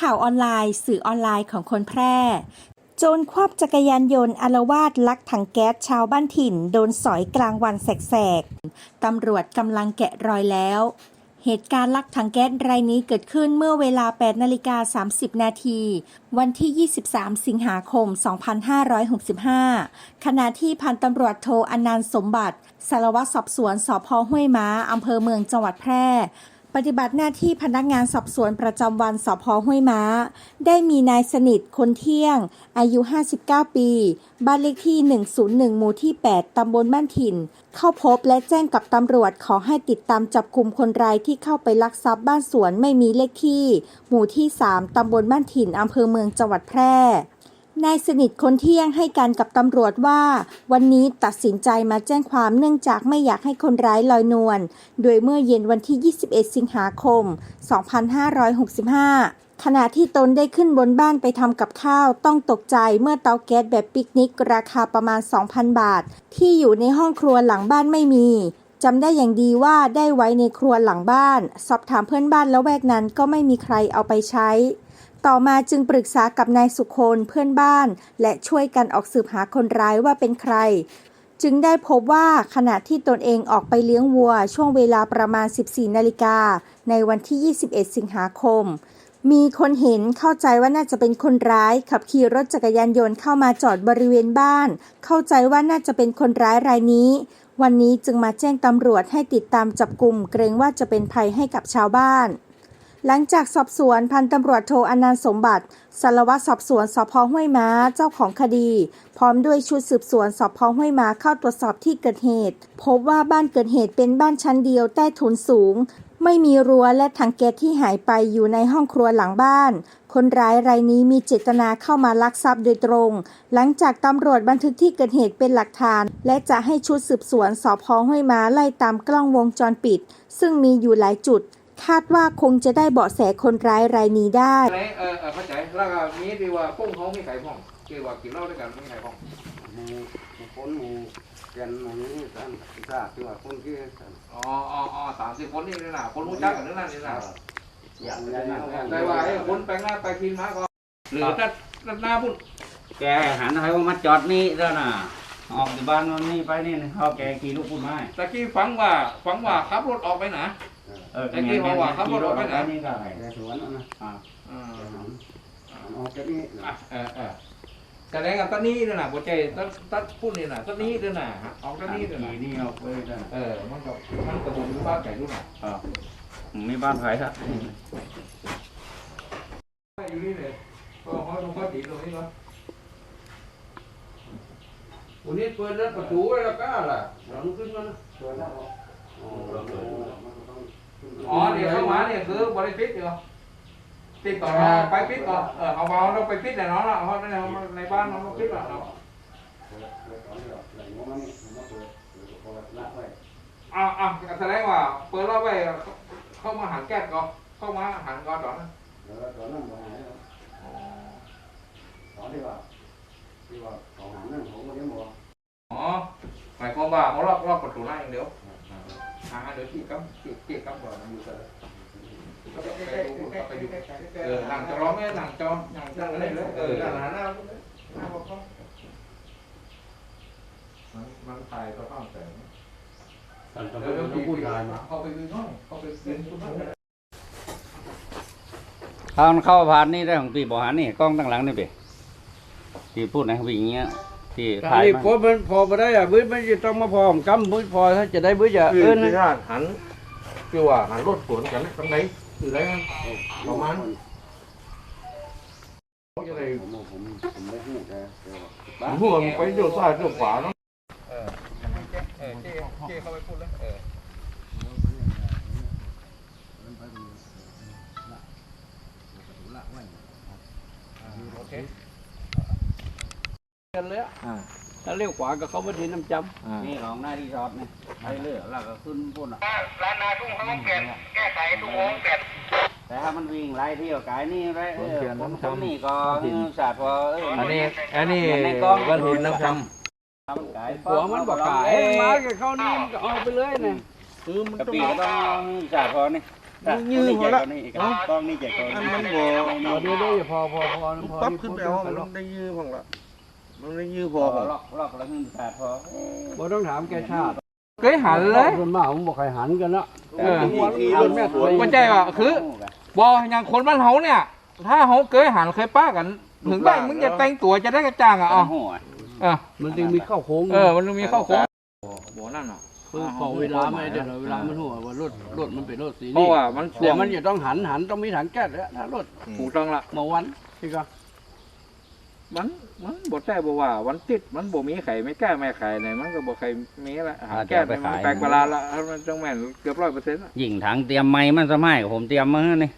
ข่าวออนไลน์ สื่อออนไลน์ของคนแพร่ โจรควับจักรยานยนต์อารวาสลักถังแก๊สชาวบ้านถิ่น โดนสอยกลางวันแสกๆ ตำรวจกำลังแกะรอยแล้ว เหตุการณ์ลักถังแก๊สรายนี้เกิดขึ้นเมื่อเวลา 8นาฬิกา30 นาที วันที่ 23 สิงหาคม 2565 ขณะที่พันตำรวจโทอนันต์สมบัติ สารวัตรสอบสวนสพห้วยม้าอำเภอเมืองจังหวัดแพร่ ปฏิบัติหน้าที่พนักงานสอบสวนประจำวันสพห้วยม้า ได้มีนายสนิทคนเที่ยง อายุ 59 ปี บ้านเลขที่ 101 หมู่ที่ 8 ตำบลบ้านถิ่น เข้าพบและแจ้งกับตำรวจขอให้ติดตามจับกลุ่มคนร้ายที่เข้าไปลักทรัพย์บ้านสวนไม่มีเลขที่ หมู่ที่ 3 ตำบลบ้านถิ่นอำเภอเมืองจังหวัดแพร่ นายสนิทคนเที่ยงให้การกับตำรวจว่า วันนี้ตัดสินใจมาแจ้งความเนื่องจากไม่อยากให้คนร้ายลอยนวล โดยเมื่อเย็นวันที่ 21 สิงหาคม 2565ขณะที่ตนได้ขึ้นบนบ้านไปทำกับข้าว ต้องตกใจเมื่อเตาแก๊สแบบปิกนิก ราคาประมาณ 2,000 บาท ที่อยู่ในห้องครัวหลังบ้านไม่มีจำได้อย่างดีว่าได้ไว้ในครัวหลังบ้าน สอบถามเพื่อนบ้านแล้วแวกนั้นก็ไม่มีใครเอาไปใช้ ต่อมาจึงปรึกษากับนายสุคนเพื่อนบ้าน และช่วยกันออกสืบหาคนร้ายว่าเป็นใคร จึงได้พบว่าขณะที่ตนเองออกไปเลี้ยงวัว ช่วงเวลาประมาณ 14 นาฬิกา ในวันที่ 21 สิงหาคม มีคนเห็นเข้าใจว่าน่าจะเป็นคนร้าย ขับขี่รถจักรยานยนต์เข้ามาจอดบริเวณบ้าน เข้าใจว่าน่าจะเป็นคนร้ายรายนี้ วันนี้จึงมาแจ้งตำรวจให้ติดตามจับกลุ่ม เกรงว่าจะเป็นภัยให้กับชาวบ้าน หลังจากสอบสวนพันตำรวจโทอนันต์สมบัติสารวัตรสอบสวนสพห้วยม้าเจ้าของคดี พร้อมด้วยชุดสืบสวนสพห้วยม้าเข้าตรวจสอบที่เกิดเหตุ พบว่าบ้านเกิดเหตุเป็นบ้านชั้นเดียวใต้ถุนสูง ไม่มีรั้วและถังแก๊สที่หายไปอยู่ในห้องครัวหลังบ้าน คนร้ายรายนี้มีเจตนาเข้ามาลักทรัพย์โดยตรง หลังจากตำรวจบันทึกที่เกิดเหตุเป็นหลักฐาน และจะให้ชุดสืบสวนสพห้วยม้าไล่ตามกล้องวงจรปิด ซึ่งมีอยู่หลายจุด คาดว่าคงจะได้เบาะแสคนร้ายรายนี้ได้อะไรเออเออเข้าใจแล้วก็มีที่ว่าพุ่งเขาไม่ไข่พ่องที่ว่ากินเหล้าด้วยกันไม่ไข่พ่องหมูหมูคนหมูแกนหมูนี่ท่านทราบที่ว่าคนที่ท่านอ๋ออ๋ออ๋อสามสิบคนนี่นี่นะคนรู้จักกันนั่นน่ะนี่นะอย่างนั้นแต่ว่าไอ้คนไปหน้าไปทีมาก็หรือถ้าถ้าหน้าพุ่นแกหันให้ว่ามาจอดนี่แล้วนะออกจากบ้านมันนี่ไปนี่นะเขาแกขี่ลูกพูดไม้ตะกี้ฟังว่าฟังว่าขับรถออกไปไหนะ เออไอ้ที่เขาว่าขับรถออกไปไหนนี่ก็ได้แกสวนนะอ่าอ่าออกจากนี้อะเออเออแสดงกับตอนนี้ด้วยนะโปรเจกต์ตัดตัดพุ่นนี่นะตอนนี้ด้วยนะออกตอนนี้ด้วยนะขี่นี่ออกไปได้เออมันก็มันกระบุนบ้านไก่ด้วยนะอ่ามีบ้านไผ่ครับอยู่นี่เลยก็เขาต้องเขาจีตรงนี้เนาะวันนี้เปิดแล้วประตูไว้แล้วก็ล่ะหลังขึ้นมานะสวนแล้ว อ๋อ เนี่ยคือบริฟิตอยู่ปิดก่อนเราไปปิดก่อนเออเอาเอาเราไปปิดแต่น้องละเอาในในบ้านเราปิดละเราอ่าอ่าแสดงว่าเปิดเราไว้เข้ามาหันแก๊สก่อนเข้ามาหันก่อนก่อนนะตอนนั้นตอนไหนตอนที่ว่าที่ว่าของหันนั่นผมก็ยังบอกอ๋อหมายความว่าเขาลอกลอกประตูหน้าอย่างเดียวอ่าเดี๋ยวที่กั๊ที่ที่กั๊ก่อนอยู่เลยไปดูไปดูเออหนังจะร้องไหมหนังจอหนังจะอะไรเลยเออหนังหน้าหน้าหน้าบอกเขามันมันถ่ายก็ต้องแต่ท่านเดี๋ยวต้องพูดได้มาเขาไปดูห้องเขาไปซื้อทุกห้องถ้ามันเข้าผ่านนี่ได้ของปีบอกหานี่กล้องตั้งหลังนี่ปีที่พูดนะวิ่งเงี้ยที่ถ่ายนี่มาพอมันพอมาได้อะบื้อมันจะต้องมาพอผมกำบื้อพอถ้าจะได้บื้อจะคือเอิ้นที่นะร้านหันคือว่าหันรถสวนกันตรงไหนคื ออะไรกันประมาณเขาจะได้ผมผมผมไม่พูดนะผมพูดมันไปเลี้ยวซ้ายเลี้ยวขวาเนาะเออเออเจ๊เจ๊เข้าไปพูดเลยเออโอเคกันเลยอะอ่า ถ้าเลี้ยวขวาก็เข้ามาที่น้ำจอ่านี่ของหน้าที่ชอตนี่ไปเรื่อยแล้วก็ขึ้นพุ่นอะ ร้านนาทุ่งเขาต้องแก่แก้ไขทุ่งโงแก่แต่ถ้ามันวิ่งไล่เที่ยวกายนี่ไรเออเปลี่ยนผมน้ำทำทำนี่ก็ศาสตร์พอเอออันนี้อันนี้ในกล้องวันหินน้ำคทำกายำหัวมันบอกกายมากับเข้านี่มันก็เอาไปเลยนะคือมันกะต้องปีก็ต้องศาสตร์พอนี่ยื้อพอละกล้องนี่แจกกล้องอันมันบ่ เอาเดี๋ยวเดี๋ยวพอพอพอพอปั๊บขึ้นไปเอามันได้ยื้อของละ มันได้ยื้อพพออของล็อกล็อกแล้วมันขาดพอ บ่ต้องถามแกชาติเคยหันเลยคนมาผมบอกใครหันกันละเออรถแม่ตัวว่าใจว่าคือ บออย่างคนบ้านเฮาเนี่ย ถ้าเฮาเคยหันเคยป้ากัน ถึงได้มึงจะแต่งตัวจะได้กระจ่างอะอ๋อ๋ออหัวเออมันจึงมีเข้าโค้งเออ มันมีเข้าโค้งบ่นั่นอะคือขอเวลาไม่ได้เวลามันหัวว่ารถรถมันเป็นรถสีเพราะว่ามันช่แต่วงมันจะต้องหันหันต้องมีถังแก๊สแล้วถ้ารถถูกต้องละเมาวันที่ก็ มันมันบ่แต่บ่ว่าวันติดมันบ่มีไข่ไม่แก้ไม่ไข่ไหนมันก็บ่ไข่มีละหาแก้มันแปลกประหลาดละมันจังแม่นเกือบ100%อะยิงถังเตรียมไม้มันสมัยผมเตรียมมาให้นี่